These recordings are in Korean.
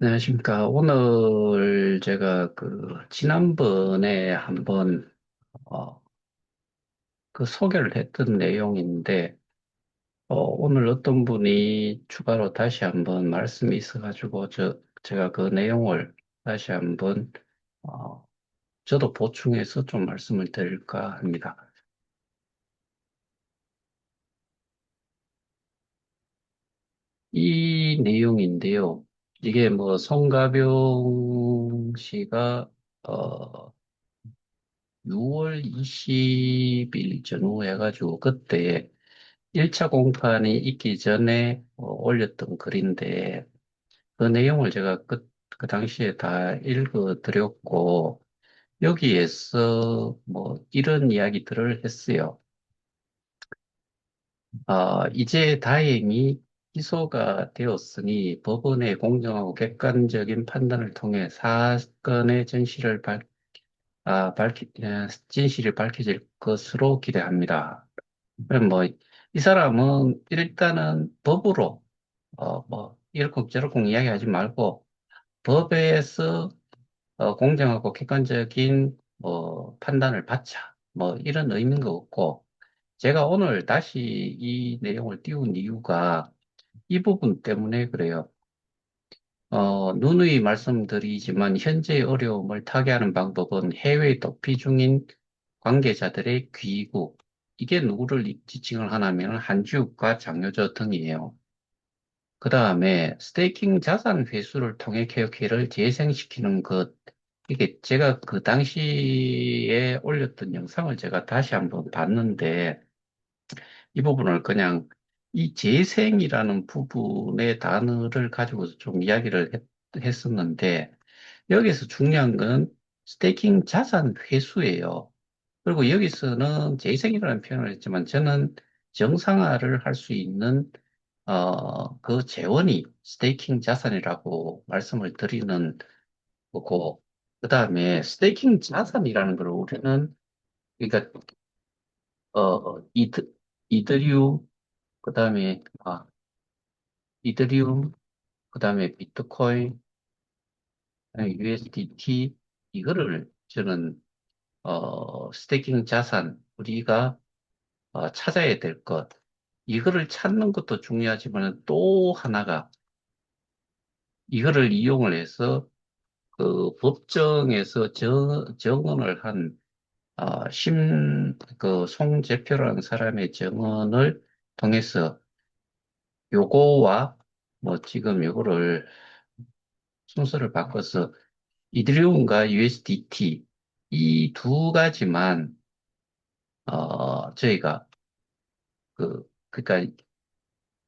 안녕하십니까. 오늘 제가 그 지난번에 한번 어, 그 소개를 했던 내용인데 어, 오늘 어떤 분이 추가로 다시 한번 말씀이 있어가지고 저 제가 그 내용을 다시 한번 어, 저도 보충해서 좀 말씀을 드릴까 합니다. 이 내용인데요. 이게 뭐 송가병 씨가 어, 6월 20일 전후 해가지고 그때 1차 공판이 있기 전에 어, 올렸던 글인데 그 내용을 제가 그, 그 당시에 다 읽어 드렸고 여기에서 뭐 이런 이야기들을 했어요. 아, 이제 다행히 기소가 되었으니 법원의 공정하고 객관적인 판단을 통해 사건의 진실을 밝, 아, 밝히, 에, 진실이 밝혀질 것으로 기대합니다. 그럼 뭐, 이 사람은 일단은 법으로, 어, 뭐, 저렇쿵 이야기하지 말고, 법에서 어, 공정하고 객관적인 뭐, 판단을 받자. 뭐, 이런 의미인 것 같고, 제가 오늘 다시 이 내용을 띄운 이유가 이 부분 때문에 그래요. 어, 누누이 말씀드리지만 현재의 어려움을 타개하는 방법은 해외 도피 중인 관계자들의 귀국, 이게 누구를 지칭을 하냐면 한지욱과 장효조 등이에요. 그 다음에 스테이킹 자산 회수를 통해 케어케를 재생시키는 것, 이게 제가 그 당시에 올렸던 영상을 제가 다시 한번 봤는데 이 부분을 그냥 이 재생이라는 부분의 단어를 가지고서 좀 이야기를 했, 했었는데 여기서 중요한 건 스테이킹 자산 회수예요. 그리고 여기서는 재생이라는 표현을 했지만 저는 정상화를 할 수 있는 어, 그 재원이 스테이킹 자산이라고 말씀을 드리는 거고 그 다음에 스테이킹 자산이라는 걸 우리는 그러니까 어, 이드, 이더리움 그 다음에 아, 이더리움 그 다음에 비트코인 USDT 이거를 저는 어, 스테이킹 자산 우리가 어, 찾아야 될 것. 이거를 찾는 것도 중요하지만 또 하나가 이거를 이용을 해서 그 법정에서 정, 정언을 한 어, 심, 그 송재표라는 사람의 정언을 통해서 요거와 뭐 지금 요거를 순서를 바꿔서 이드리움과 USDT 이 두 가지만 어, 저희가 그 그러니까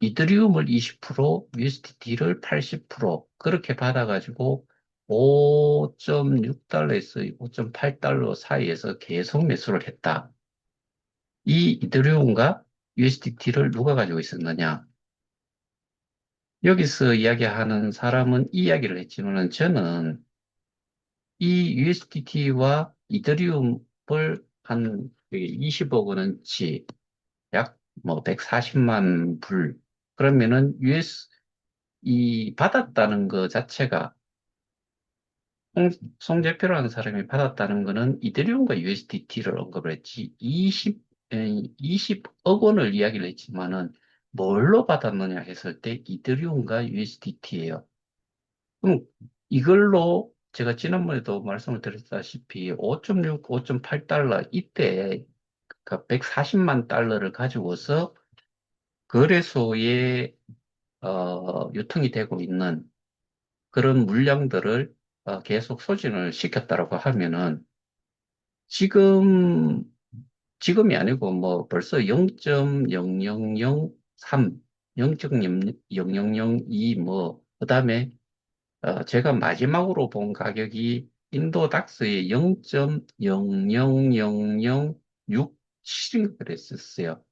이더리움을 20%, USDT를 80% 그렇게 받아가지고 5.6달러에서 5.8달러 사이에서 계속 매수를 했다. 이 이더리움과 USDT를 누가 가지고 있었느냐? 여기서 이야기하는 사람은 이 이야기를 했지만 저는 이 USDT와 이더리움을 한 20억 원어치 약 뭐 140만 불 그러면은 US 이 받았다는 것 자체가 송, 송재표라는 사람이 받았다는 것은 이더리움과 USDT를 언급을 했지 20, 에, 20억 원을 이야기를 했지만은 뭘로 받았느냐 했을 때 이더리움과 USDT예요. 그럼 이걸로 제가 지난번에도 말씀을 드렸다시피 5.6, 5.8달러 이때 그 140만 달러를 가지고서 거래소에 어, 유통이 되고 있는 그런 물량들을 어, 계속 소진을 시켰다라고 하면은 지금 지금이 아니고 뭐 벌써 0.0003, 0.0002 뭐 그 다음에 어, 제가 마지막으로 본 가격이 인도 닥스의 0.000067인가 그랬었어요.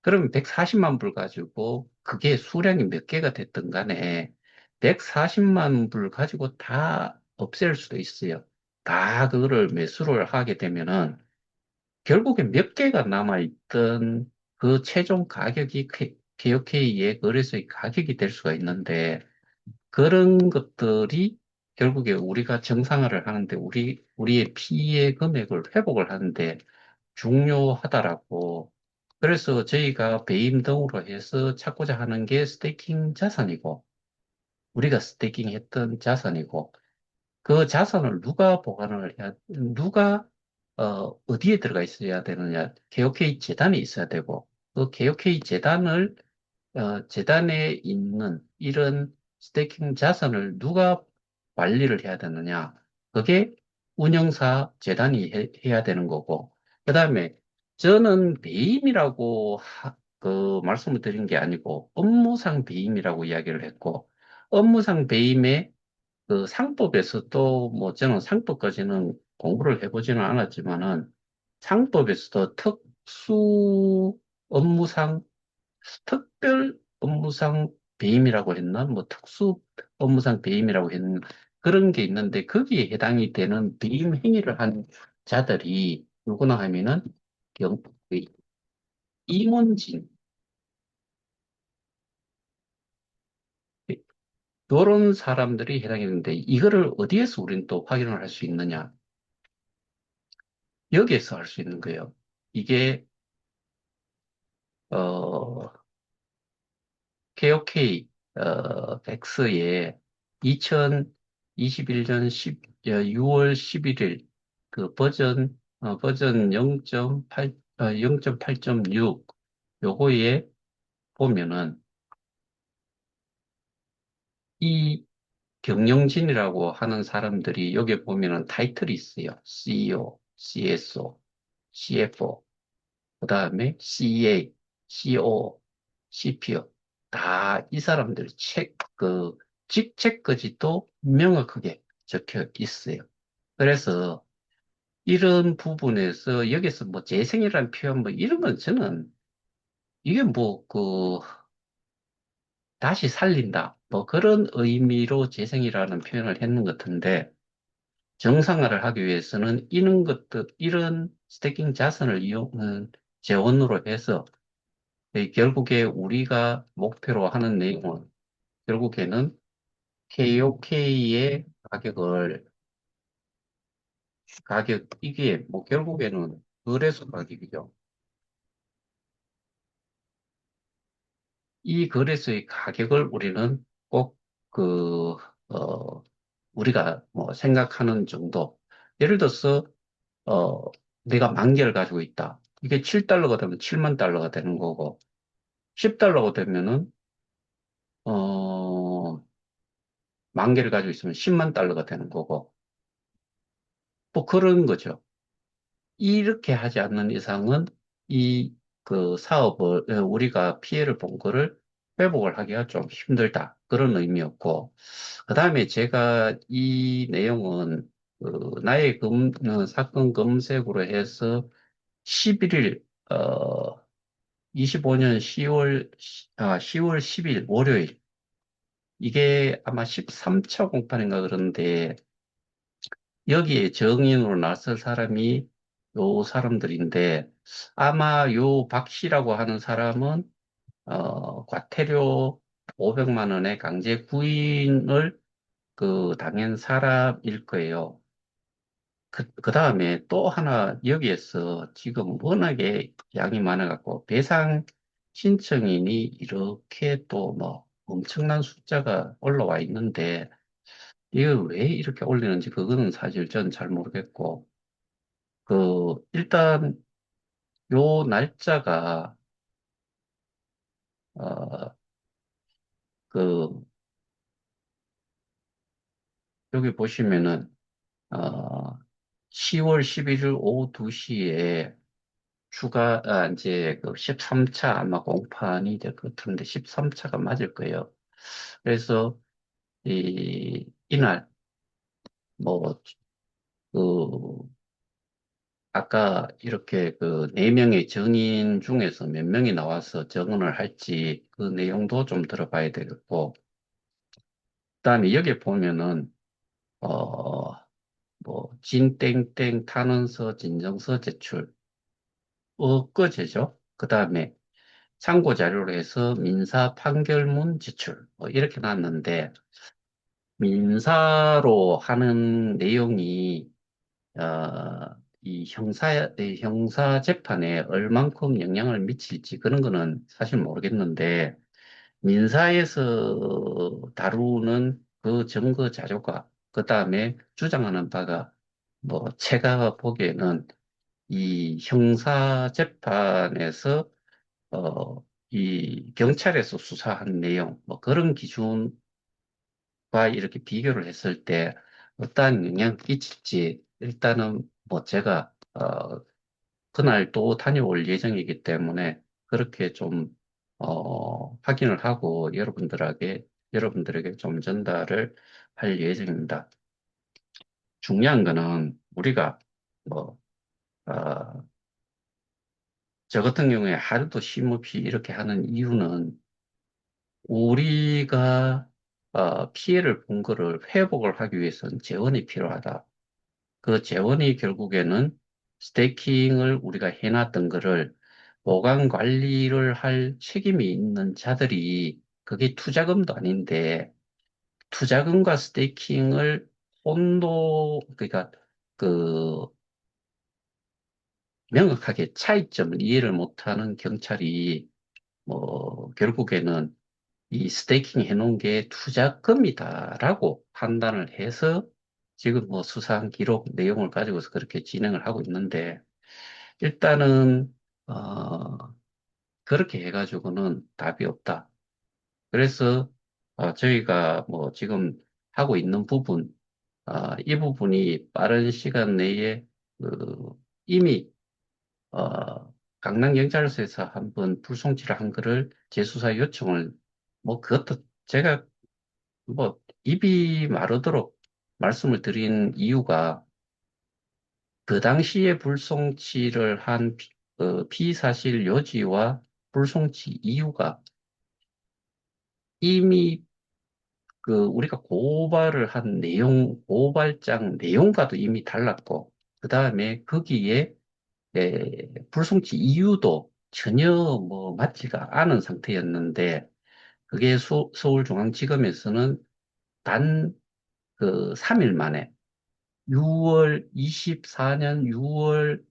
그러면 140만 불 가지고 그게 수량이 몇 개가 됐든 간에 140만 불 가지고 다 없앨 수도 있어요. 다 그거를 매수를 하게 되면은 결국에 몇 개가 남아있던 그 최종 가격이 KOK의 거래소의 가격이 될 수가 있는데 그런 것들이 결국에 우리가 정상화를 하는데 우리 우리의 피해 금액을 회복을 하는데 중요하다라고. 그래서 저희가 배임 등으로 해서 찾고자 하는 게 스테이킹 자산이고 우리가 스테이킹 했던 자산이고 그 자산을 누가 보관을 해야, 누가, 어, 어디에 들어가 있어야 되느냐. KOK 재단이 있어야 되고, 그 KOK 재단을, 어, 재단에 있는 이런 스테이킹 자산을 누가 관리를 해야 되느냐. 그게 운영사 재단이 해, 해야 되는 거고, 그 다음에 저는 배임이라고 하- 그 말씀을 드린 게 아니고 업무상 배임이라고 이야기를 했고, 업무상 배임에 그 상법에서도 뭐 저는 상법까지는 공부를 해보지는 않았지만은 상법에서도 특수 업무상 특별 업무상 배임이라고 했나? 뭐 특수 업무상 배임이라고 했는 그런 게 있는데 거기에 해당이 되는 배임 행위를 한 자들이 누구나 하면은 경, 그 임원진. 이런 사람들이 해당이 되는데 이거를 어디에서 우리는 또 확인을 할 수 있느냐? 여기에서 할 수 있는 거예요. 이게 어, KOK 어, 백스에 2021년 10, 6월 11일 그 버전 어, 버전 0.8 어, 0.8.6 요거에 보면은 이 경영진이라고 하는 사람들이 여기 보면은 타이틀이 있어요. CEO, CSO, CFO 그 다음에 CA, CO, CPO. 다 이 사람들 책, 그, 직책까지도 명확하게 적혀 있어요. 그래서 이런 부분에서 여기서 뭐 재생이라는 표현 뭐 이런 건 저는 이게 뭐 그, 다시 살린다. 뭐 그런 의미로 재생이라는 표현을 했는 것 같은데 정상화를 하기 위해서는 이런 것들, 이런 스태킹 자산을 이용, 음, 재원으로 해서 예, 결국에 우리가 목표로 하는 내용은 결국에는 KOK의 가격을, 가격, 이게 뭐 결국에는 거래소 가격이죠. 이 거래소의 가격을 우리는 꼭 그, 어, 우리가 뭐 생각하는 정도. 예를 들어서, 어, 내가 만 개를 가지고 있다. 이게 7달러가 되면 7만 달러가 되는 거고, 10달러가 되면은, 어, 만 개를 가지고 있으면 10만 달러가 되는 거고, 뭐 그런 거죠. 이렇게 하지 않는 이상은 이 그 사업을 어, 우리가 피해를 본 거를 회복을 하기가 좀 힘들다. 그런 의미였고, 그 다음에 제가 이 내용은 그 나의 금, 어, 사건 검색으로 해서 11일, 어, 25년 10월, 아, 10월 10일 월요일, 이게 아마 13차 공판인가 그런데 여기에 정인으로 나설 사람이 요 사람들인데 아마 요 박 씨라고 하는 사람은 어, 과태료 500만 원의 강제 구인을 그 당한 사람일 거예요. 그, 그 다음에 또 하나 여기에서 지금 워낙에 양이 많아갖고 배상 신청인이 이렇게 또 뭐 엄청난 숫자가 올라와 있는데 이거 왜 이렇게 올리는지 그거는 사실 전 잘 모르겠고 그 일단 요 날짜가 어 그 여기 보시면은 어 10월 11일 오후 2시에 추가 아 이제 그 13차 아마 공판이 될 것 같은데 13차가 맞을 거예요. 그래서 이 이날 뭐그 아까 이렇게 그 네 명의 증인 중에서 몇 명이 나와서 증언을 할지 그 내용도 좀 들어봐야 되겠고 그다음에 여기 보면은 어, 뭐, 진땡땡 탄원서, 진정서 제출, 엊그제죠. 그 다음에 참고 자료로 해서 민사 판결문 제출, 뭐 이렇게 나왔는데, 민사로 하는 내용이 어, 이 형사, 이 형사 재판에 얼만큼 영향을 미칠지 그런 거는 사실 모르겠는데 민사에서 다루는 그 증거 자료가 그 다음에 주장하는 바가 뭐 제가 보기에는 이 형사 재판에서 어, 이 경찰에서 수사한 내용 뭐 그런 기준과 이렇게 비교를 했을 때 어떠한 영향을 끼칠지 일단은 뭐 제가 어, 그날 또 다녀올 예정이기 때문에 그렇게 좀 어, 확인을 하고 여러분들에게 여러분들에게 좀 전달을 할 예정입니다. 중요한 거는 우리가 뭐 어, 저 같은 경우에 하루도 쉼 없이 이렇게 하는 이유는 우리가 어, 피해를 본 거를 회복을 하기 위해서는 재원이 필요하다. 그 재원이 결국에는 스테이킹을 우리가 해놨던 거를 보관 관리를 할 책임이 있는 자들이 그게 투자금도 아닌데 투자금과 스테이킹을 혼도 그러니까 그 명확하게 차이점을 이해를 못하는 경찰이 뭐 결국에는 이 스테이킹 해놓은 게 투자금이다라고 판단을 해서 지금 뭐 수사한 기록 내용을 가지고서 그렇게 진행을 하고 있는데 일단은 어 그렇게 해가지고는 답이 없다. 그래서 어, 저희가 뭐 지금 하고 있는 부분 아, 이 부분이 빠른 시간 내에 그 이미 어, 강남경찰서에서 한번 불송치를 한 거를 재수사 요청을 뭐 그것도 제가 뭐 입이 마르도록 말씀을 드린 이유가 그 당시에 불송치를 한 피, 어, 피사실 요지와 불송치 이유가 이미 그 우리가 고발을 한 내용, 고발장 내용과도 이미 달랐고, 그 다음에 거기에 에, 불송치 이유도 전혀 뭐 맞지가 않은 상태였는데, 그게 수- 서울중앙지검에서는 단 그 3일 만에. 6월 24년 6월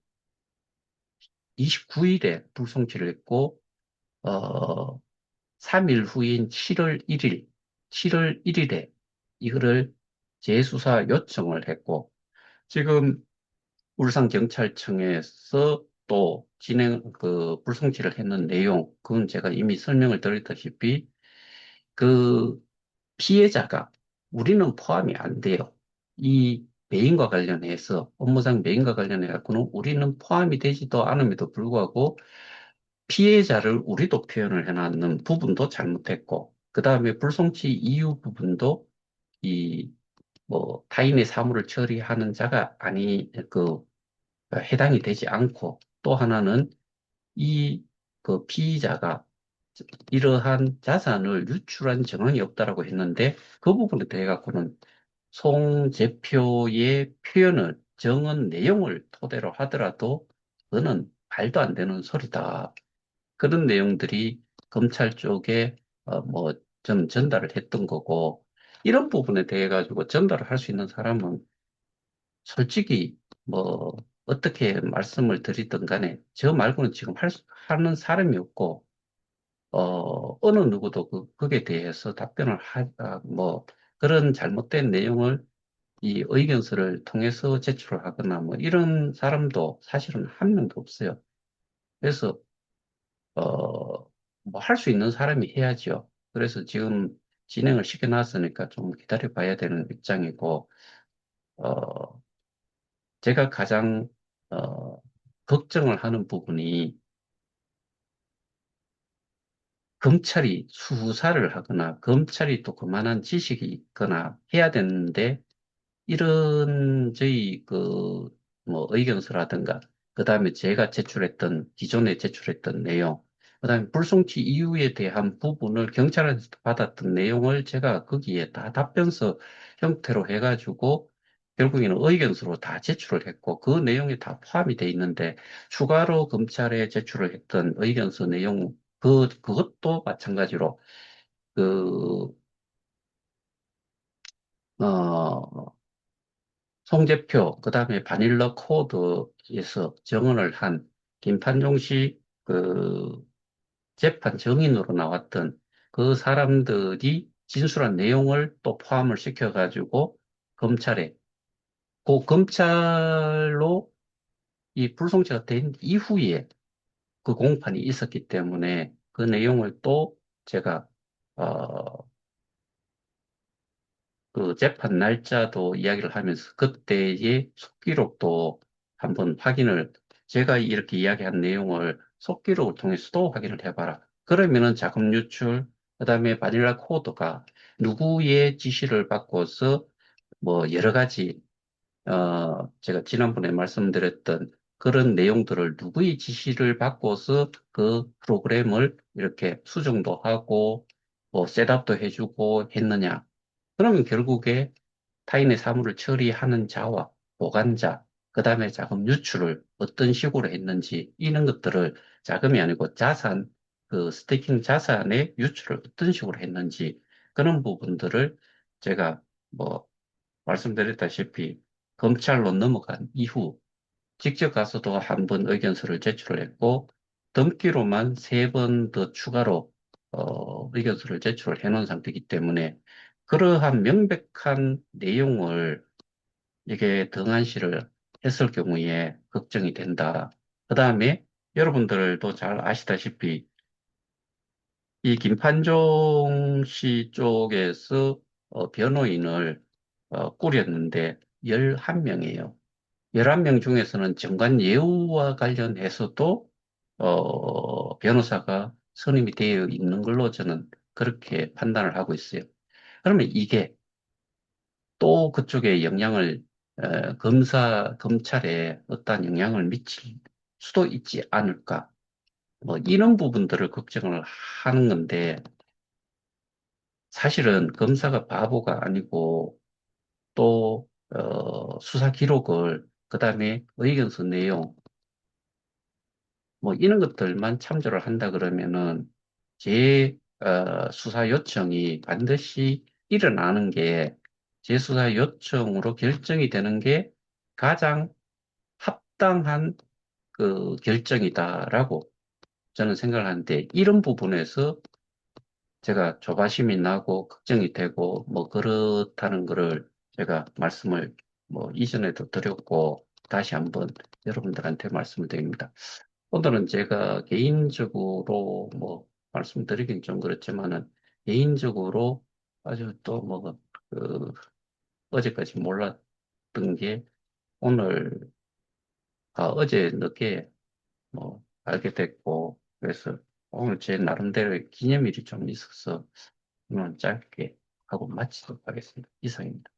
29일에 불송치를 했고, 어, 3일 후인 7월 1일, 7월 1일에 이거를 재수사 요청을 했고, 지금 울산경찰청에서 또 진행, 그, 불송치를 했는 내용, 그건 제가 이미 설명을 드렸다시피, 그 피해자가 우리는 포함이 안 돼요. 이 배임과 관련해서, 업무상 배임과 관련해서는 우리는 포함이 되지도 않음에도 불구하고 피해자를 우리도 표현을 해놨는 부분도 잘못했고, 그 다음에 불송치 이유 부분도 이, 뭐, 타인의 사물을 처리하는 자가 아니, 그, 해당이 되지 않고, 또 하나는 이, 그 피의자가 이러한 자산을 유출한 정황이 없다라고 했는데, 그 부분에 대해 갖고는 송 대표의 표현을, 정언 내용을 토대로 하더라도, 그거는 말도 안 되는 소리다. 그런 내용들이 검찰 쪽에 어, 뭐좀 전달을 했던 거고 이런 부분에 대해 가지고 전달을 할 수 있는 사람은 솔직히 뭐 어떻게 말씀을 드리든 간에 저 말고는 지금 할, 수- 하는 사람이 없고 어 어느 누구도 그, 거기에 대해서 답변을 하, 아, 뭐 그런 잘못된 내용을 이 의견서를 통해서 제출을 하거나 뭐 이런 사람도 사실은 한 명도 없어요. 그래서 어, 뭐 할 수 있는 사람이 해야죠. 그래서 지금 진행을 시켜놨으니까 좀 기다려 봐야 되는 입장이고, 어, 제가 가장, 어, 걱정을 하는 부분이 검찰이 수사를 하거나 검찰이 또 그만한 지식이 있거나 해야 되는데 이런 저희 그 뭐 의견서라든가 그 다음에 제가 제출했던 기존에 제출했던 내용 그 다음에 불송치 이유에 대한 부분을 경찰에서 받았던 내용을 제가 거기에 다 답변서 형태로 해가지고 결국에는 의견서로 다 제출을 했고 그 내용이 다 포함이 돼 있는데 추가로 검찰에 제출을 했던 의견서 내용 그 그것도 마찬가지로 그 송제표, 그 다음에 바닐라 코드에서 정언을 한 김판종 씨 그 재판 증인으로 나왔던 그 사람들이 진술한 내용을 또 포함을 시켜가지고 검찰에 그 검찰로 이 불송치가 된 이후에 그 공판이 있었기 때문에 그 내용을 또 제가 어, 그 재판 날짜도 이야기를 하면서 그때의 속기록도 한번 확인을 제가 이렇게 이야기한 내용을 속기록을 통해서도 확인을 해봐라. 그러면은 자금 유출, 그 다음에 바닐라 코드가 누구의 지시를 받고서 뭐 여러 가지 어 제가 지난번에 말씀드렸던 그런 내용들을 누구의 지시를 받고서 그 프로그램을 이렇게 수정도 하고 뭐 셋업도 해주고 했느냐. 그러면 결국에 타인의 사물을 처리하는 자와 보관자, 그 다음에 자금 유출을 어떤 식으로 했는지, 이런 것들을 자금이 아니고 자산, 그 스테이킹 자산의 유출을 어떤 식으로 했는지, 그런 부분들을 제가 뭐 말씀드렸다시피 검찰로 넘어간 이후 직접 가서도 한 번 의견서를 제출을 했고, 등기로만 세 번 더 추가로 어, 의견서를 제출을 해놓은 상태이기 때문에 그러한 명백한 내용을 이게 등한시를 했을 경우에 걱정이 된다. 그 다음에 여러분들도 잘 아시다시피 이 김판종 씨 쪽에서 어, 변호인을 어, 꾸렸는데 11명이에요. 11명 중에서는 정관 예우와 관련해서도 어, 변호사가 선임이 되어 있는 걸로 저는 그렇게 판단을 하고 있어요. 그러면 이게 또 그쪽에 영향을 어, 검사 검찰에 어떠한 영향을 미칠 수도 있지 않을까 뭐 이런 부분들을 걱정을 하는 건데 사실은 검사가 바보가 아니고 또 어, 수사 기록을 그 다음에 의견서 내용. 뭐 이런 것들만 참조를 한다 그러면은 제 어, 수사 요청이 반드시 일어나는 게 재수사 요청으로 결정이 되는 게 가장 합당한 그 결정이다라고 저는 생각을 하는데 이런 부분에서 제가 조바심이 나고 걱정이 되고 뭐 그렇다는 거를 제가 말씀을 뭐 이전에도 드렸고 다시 한번 여러분들한테 말씀을 드립니다. 오늘은 제가 개인적으로 뭐 말씀드리긴 좀 그렇지만은 개인적으로 아주 또 뭐 그 어제까지 몰랐던 게 오늘 아, 어제 늦게 뭐 알게 됐고 그래서 오늘 제 나름대로의 기념일이 좀 있어서 짧게 하고 마치도록 하겠습니다. 이상입니다.